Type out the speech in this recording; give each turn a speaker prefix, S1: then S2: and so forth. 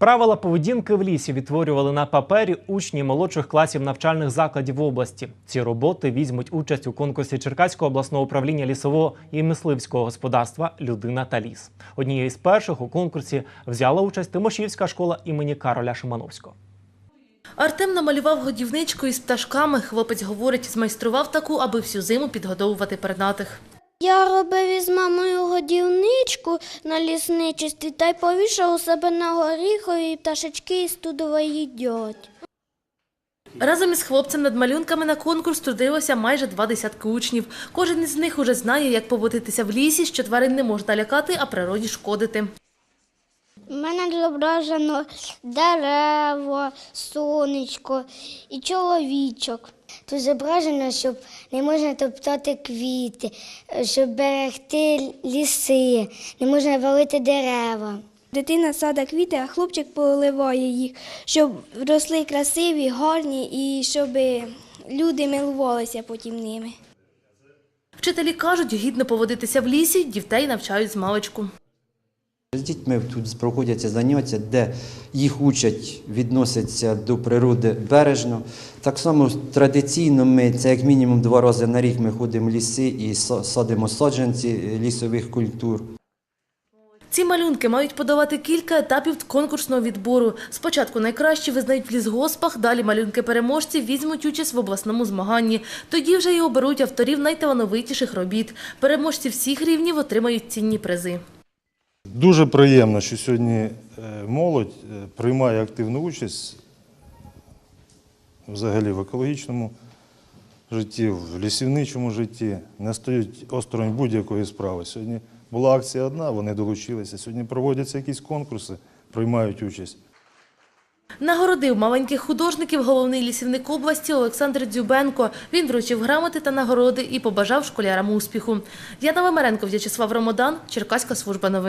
S1: Правила поведінки в лісі відтворювали на папері учні молодших класів навчальних закладів області. Ці роботи візьмуть участь у конкурсі Черкаського обласного управління лісового і мисливського господарства Людина та ліс. Однією з перших у конкурсі взяла участь Тимошівська школа імені Кароля Шимановського.
S2: Артем намалював годівничку із пташками. Хлопець говорить, змайстрував таку, аби всю зиму підгодовувати пернатих.
S3: Я робив із мамою годівничку на лісничестві та й повішав у себе на горіхові пташечки із тудова їдять.
S2: Разом із хлопцем над малюнками на конкурс трудилося майже два десятки учнів. Кожен із них уже знає, як поводитися в лісі, що тварин не можна лякати, а природі шкодити.
S3: У мене зображено дерево, сонечко і чоловічок. Тут зображено, щоб не можна топтати квіти, щоб берегти ліси, не можна валити дерева.
S4: Дитина сада квіти, а хлопчик поливає їх, щоб росли красиві, гарні і щоб люди милувалися потім ними.
S2: Вчителі кажуть, гідно поводитися в лісі, дітей навчають з маличку.
S5: З дітьми тут проходяться заняття, де їх учать відносяться до природи бережно. Так само традиційно ми це як мінімум два рази на рік ми ходимо в ліси і са- садимо саджанці лісових культур.
S2: Ці малюнки мають подавати кілька етапів конкурсного відбору. Спочатку найкращі визнають в лісгоспах, далі малюнки переможців візьмуть участь в обласному змаганні. Тоді вже й оберуть авторів найталановитіших робіт. Переможці всіх рівнів отримають цінні призи.
S6: Дуже приємно, що сьогодні е, молодь е, приймає активну участь взагалі в екологічному житті, в лісівничому житті, не стоять осторонь будь-якої справи. Сьогодні була акція одна, вони долучилися. Сьогодні проводяться якісь конкурси, приймають участь.
S2: Нагородив маленьких художників головний лісівник області Олександр Дзюбенко. Він вручив грамоти та нагороди і побажав школярам успіху. Яна Вимеренко, В'ячеслав Ромодан, Черкаська служба новин.